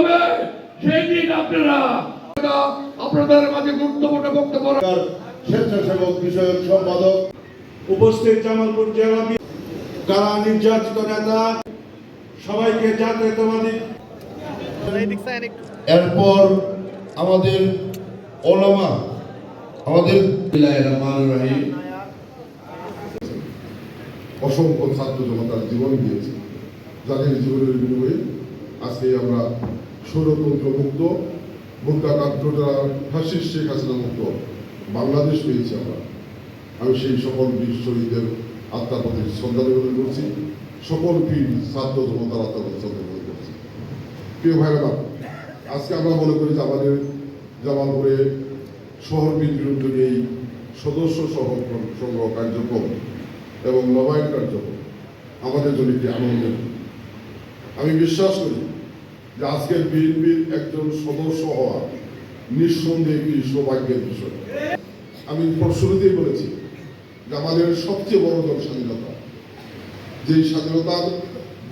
হবে আপনারা আপনাদের মাঝে গুরুত্বপূর্ণ বক্তব্য স্বেচ্ছাসেবক বিষয়ক সম্পাদক উপস্থিত জামালপুর জেলা কারা নির্যাতিত নেতা, সবাইকে এরপর আমাদের ওলামা, আমাদের অসংখ্য ছাত্র জনতার জীবন দিয়েছে। যাদের জীবনের বিনিময়ে আজকে আমরা স্বৈরতন্ত্র মুক্ত মুক্তাকান্ত্রটা ফাঁসির শেখ হাসিনা মুক্ত। বাংলাদেশ পেয়েছি আমরা। আমি সেই সকল বীর শহীদের আত্মার প্রতি শ্রদ্ধা নিবেদন করছি। সকল বীর ছাত্র জনতার আত্মার প্রতি শ্রদ্ধা নিবেদন করছি। প্রিয় ভাইরা, আজকে আমরা মনে করি যে আমাদের জামালপুরে শহর বিদ্যুৎ এই সদস্য সহ সংগ্রহ কার্যক্রম এবং নবায়ন কার্যক্রম আমাদের জন্য একটি আনন্দের। আমি বিশ্বাস করি যে আজকের বিএনপির একজন সদস্য হওয়া নিঃসন্দেহে একটি সৌভাগ্যের বিষয়। আমি শুরুতেই বলেছি যে আমাদের সবচেয়ে বড় দল স্বাধীনতা। যেই স্বাধীনতার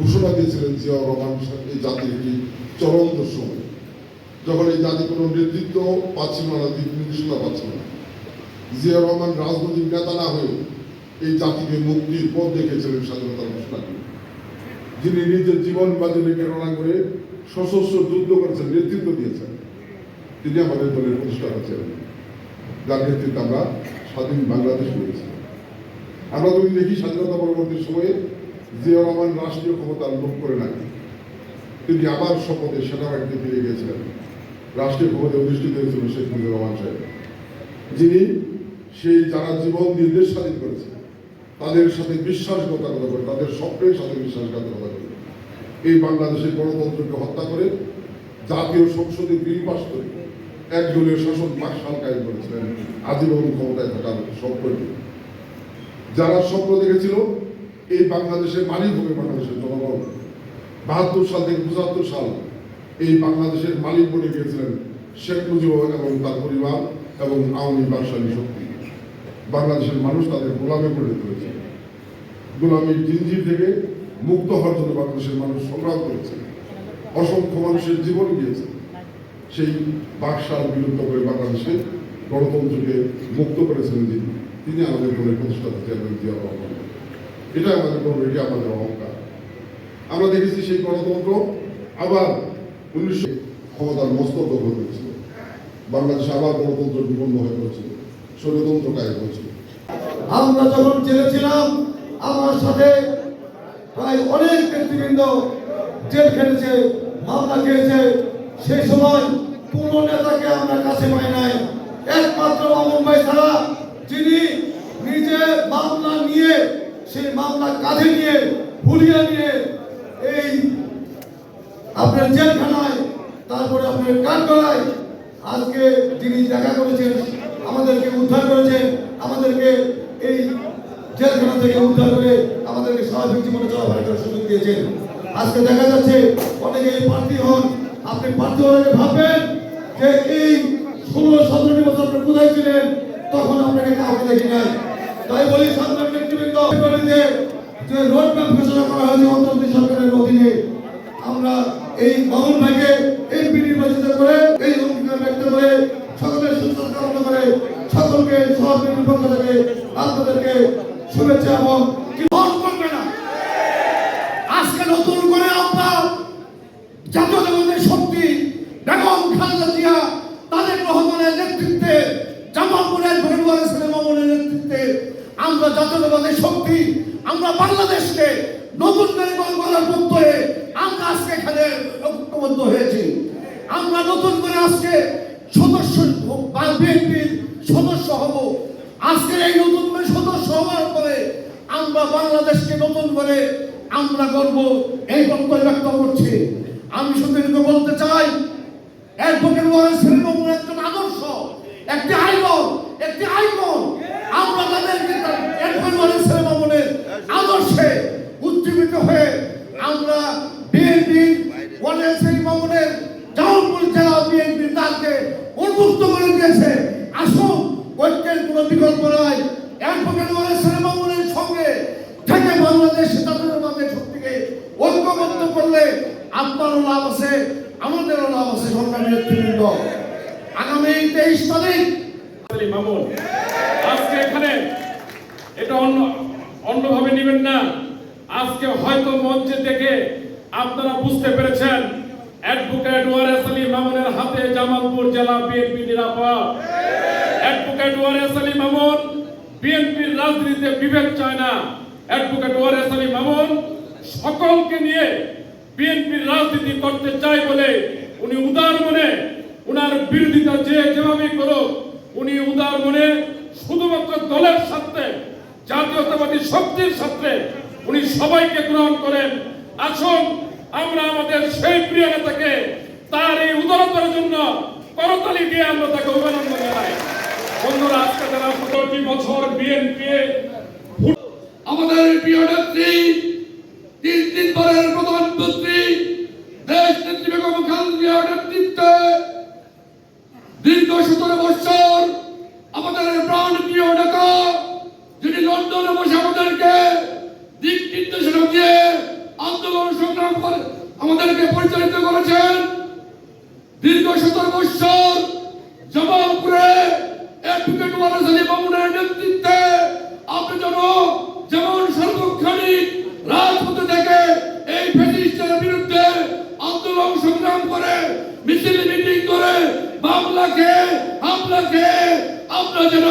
ঘোষণা দিয়েছিলেন জিয়া রহমান এই জাতির একটি চরম সময়। যখন এই জাতি কোনো নেতৃত্ব পাচ্ছিল না দিক নির্দেশনা পাচ্ছিল না। জিয়া রহমান রাজনৈতিক নেতা না হয়ে এই জাতিকে মুক্তির পথ দেখেছিলেন স্বাধীনতার ঘোষণা যিনি নিজের জীবন বাজি রেখে রণা করে সশস্ত্র যুদ্ধ করেছেন নেতৃত্ব দিয়েছেন, তিনি আমাদের দলের প্রতিষ্ঠাতা ছিলেন। যার নেতৃত্বে আমরা স্বাধীন বাংলাদেশ পেয়েছি আমরা যদি দেখি স্বাধীনতা পরবর্তী সময়ে জিয়া রহমান রাষ্ট্রীয় ক্ষমতা লোভ করে নাই, তিনি আবার শপথে সেনাবাহিনীতে ফিরে গেছিলেন রাষ্ট্রীয় ক্ষমতায় অধিষ্ঠিত হয়েছিল শেখ মুজিবুর রহমান সাহেব। যিনি সেই যারা জীবন দিয়ে দেশ স্বাধীন করেছে, তাদের সাথে বিশ্বাসঘাতকতা করে, তাদের স্বপ্নের সাথে বিশ্বাসঘাতকতা করে। এই বাংলাদেশের গণতন্ত্রকে হত্যা করে জাতীয় সংসদে বিল পাশ করে একদলীয় শাসন বাকশাল কায়েম করেছিলেন আজীবন ক্ষমতায় থাকার নিয়ে। যারা স্বপ্ন দেখেছিল, এই বাংলাদেশের মালিক হবে বাংলাদেশের জনগণ। বাহাত্তর সাল থেকে পঁচাত্তর সাল এই বাংলাদেশের মালিক বনে গিয়েছিলেন শেখ মুজিবুর এবং তার পরিবার এবং আওয়ামী বাকশালী শক্তি। বাংলাদেশের মানুষ তাদের গোলামে পরিণত হয়েছে। গোলামীর জিনজির থেকে মুক্ত হওয়ার জন্য বাংলাদেশের মানুষ সংগ্রাম করেছে। অসংখ্য মানুষের জীবন গিয়েছে। সেই বাকশাল বিলুপ্ত করে বাংলাদেশে গণতন্ত্রকে মুক্ত করেছেন যিনি তিনি আমাদের দলের প্রতিষ্ঠাতা, চেয়ারম্যান জিয়া রহমান। এটা আমাদের গর্ব এটা আমাদের অহংকার। আমরা দেখেছি সেই গণতন্ত্র আবার উনিশশো ক্ষমতার মস্তক দখল করেছিল। বাংলাদেশে আবার গণতন্ত্র বিপন্ন হয়ে পড়েছিল। স্বৈরতন্ত্র কায়ে হয়েছিল। আমরা যখন জেলে ছিলাম আমার সাথে প্রায় অনেক নেতৃবৃন্দ জেল খেটেছে, মামলা খেয়েছে। সেই সময় কোন নেতাকে আমরা কাছে পাই নাই। একমাত্র মামুন ভাই ছাড়া যিনি নিজে মামলা নিয়ে, সেই মামলা কাঁধে নিয়ে ভুলিয়ে নিয়ে এই আপনার জেলখানায়, তারপরে আপনার কাঠগড়ায় আজকে যিনি দেখা করেছেন, আমাদেরকে উদ্ধার করেছেন, আমাদেরকে এই জেলখানা থেকে উদ্ধার করে আমাদেরকে স্বাভাবিক জীবনে চলাফেরা করার সুযোগ দিয়েছেন আজকে দেখা যাচ্ছে অনেকে প্রার্থী হন। আপনি প্রার্থী হলে ভাববেন যে এই ষোলো, সতেরোটি বছর আপনি কোথায় ছিলেন? তখন আপনাকে কাউকে দেখি নাই। তাই বলি সাধারণ ব্যক্তিবৃন্দ যে রোড ম্যাপ ঘোষণা করা হয়েছে অন্তর্বর্তী সরকারের অধীনে আমরা এই মামুন ভাইকে এমপি নির্বাচিত করে এই অঙ্গীকার ব্যক্ত করে সকলের সুস্থতা কামনা করে সকলকে সহযোগীর পক্ষ থেকে আপনাদেরকে শুভেচ্ছা এবং কি মন করবে না আজকে নতুন করে আমরা জাতীয়তাবাদের শক্তি বেগম খালেদা জিয়া তাদের রহমানের নেতৃত্বে জামালপুরের ভেরুয়ার ছেলে মামুনের নেতৃত্বে আমরা জাতীয়তাবাদের শক্তি আমরা বাংলাদেশকে নতুন করে গড়ার পক্ষে আমরা আজকে এখানে ঐক্যবদ্ধ হয়েছি। আমরা নতুন করে আজকে সদস্য বিএনপির সদস্য হব। আজকের এই নতুন করে সদস্য হওয়ার পরে আমরা বাংলাদেশকে নতুন করে আমরা করব এই বক্তব্য ব্যক্ত করছি। আমি শুধু বলতে চাই অ্যাডভোকেট ওয়ারেস শ্রীমঙ্গল একজন আদর্শ, একটি আইকন একটি আইকন আমরা তাদেরকে অ্যাডভোকেট ওয়ারেস শ্রীমঙ্গলের আদর্শে উজ্জীবিত হয়ে আমরা বিএনপি ওয়ারেস শ্রীমঙ্গলের জামালপুর জেলা তাকে উন্মুক্ত করে দিয়েছে। আসুন, ঐক্যের কোনো বিকল্প নয়। অ্যাডভোকেট ওয়ারেস শ্রীমঙ্গলের সঙ্গে থেকে বাংলাদেশ জাতীয়তাবাদের শক্তিকে ঐক্যবদ্ধ করলে আপনারও লাভ আছে, আমাদেরও লাভ আছে সংগ্রামী নেতৃবৃন্দ। আগামী তেইশ তারিখ আজকে এখানে এটা অন্য অন্যভাবে নেবেন না। আজকে হয়তো মঞ্চে দেখে আপনারা বুঝতে পেরেছেন অ্যাডভোকেট ওয়ারেস আলী মামুনের হাতে জামালপুর জেলা বিএনপি নিরাপদ অ্যাডভোকেট ওয়ারেস আলী মামুন বিএনপির রাজনীতিতে বিভেদ চায় না অ্যাডভোকেট ওয়ারেস আলী মামুন সকলকে নিয়ে বিএনপির রাজনীতি করতে চায় বলে উনি উদার মনে উনার বিরোধিতা যে যেভাবে করুক, উনি উদার মনে শুধুমাত্র দলের স্বার্থে, জাতীয়তাবাদী শক্তির স্বার্থে উনি সবাইকে গ্রহণ করেন। আসুন আমরা আমাদের সেই প্রিয় নেতাকে তার এই উদারতার জন্য করতালি দিয়ে আমরা তাকে অভিনন্দন জানাই। বন্ধুরা, আজকে তারা সতেরোটি বছর বিএনপি আমাদের প্রিয় নেত্রী, তিন তিনবারের প্রধানমন্ত্রী দেশ নেত্রী বেগম খালেদা নেতৃত্বে দীর্ঘ সতেরো বছর আমাদের প্রাণ প্রিয় নেতা যিনি লন্ডনে বসে আমাদেরকে দিক নির্দেশনা দিয়ে আন্দোলন সংগ্রাম করে আমাদেরকে পরিচালিত করেছেন দীর্ঘ সতেরো মামুনের নেতৃত্বে আপনি যেন যেমন সর্বক্ষণিক রাজপথে থেকে এই ফ্যাসিস্টের বিরুদ্ধে আন্দোলন সংগ্রাম করে, মিছিল মিটিং করে, মামলাকে, হামলাকে আমরা যেন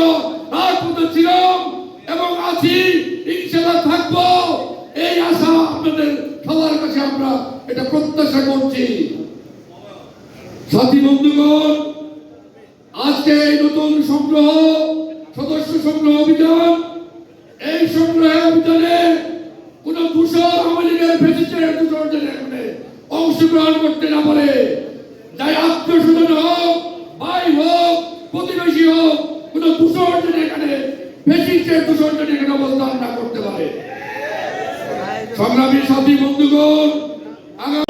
রাজপথে ছিলাম এবং আছি আপনাদের সবার কাছে আমরা এটা প্রত্যাশা করছি। সাথী বন্ধুগণ, আজকে এই নতুন সংগ্রহ, সদস্য সংগ্রহ অভিযান, এই সংগ্রহ অভিযানে কোন দূষণ আওয়ামী লীগের ফেসিস্টের দূষণ অংশগ্রহণ করতে না পারে। তাই আত্মীয় স্বজন হোক ভাই হোক প্রতিবেশী হোক কোন দূষণ যেন এখানে ফেসিস্টের দূষণ যেন এখানে অবস্থান না করতে পারে সংগ্রামী সাথী বন্ধুগণ আগামী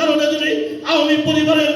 কারণে যদি আওয়ামী পরিবারের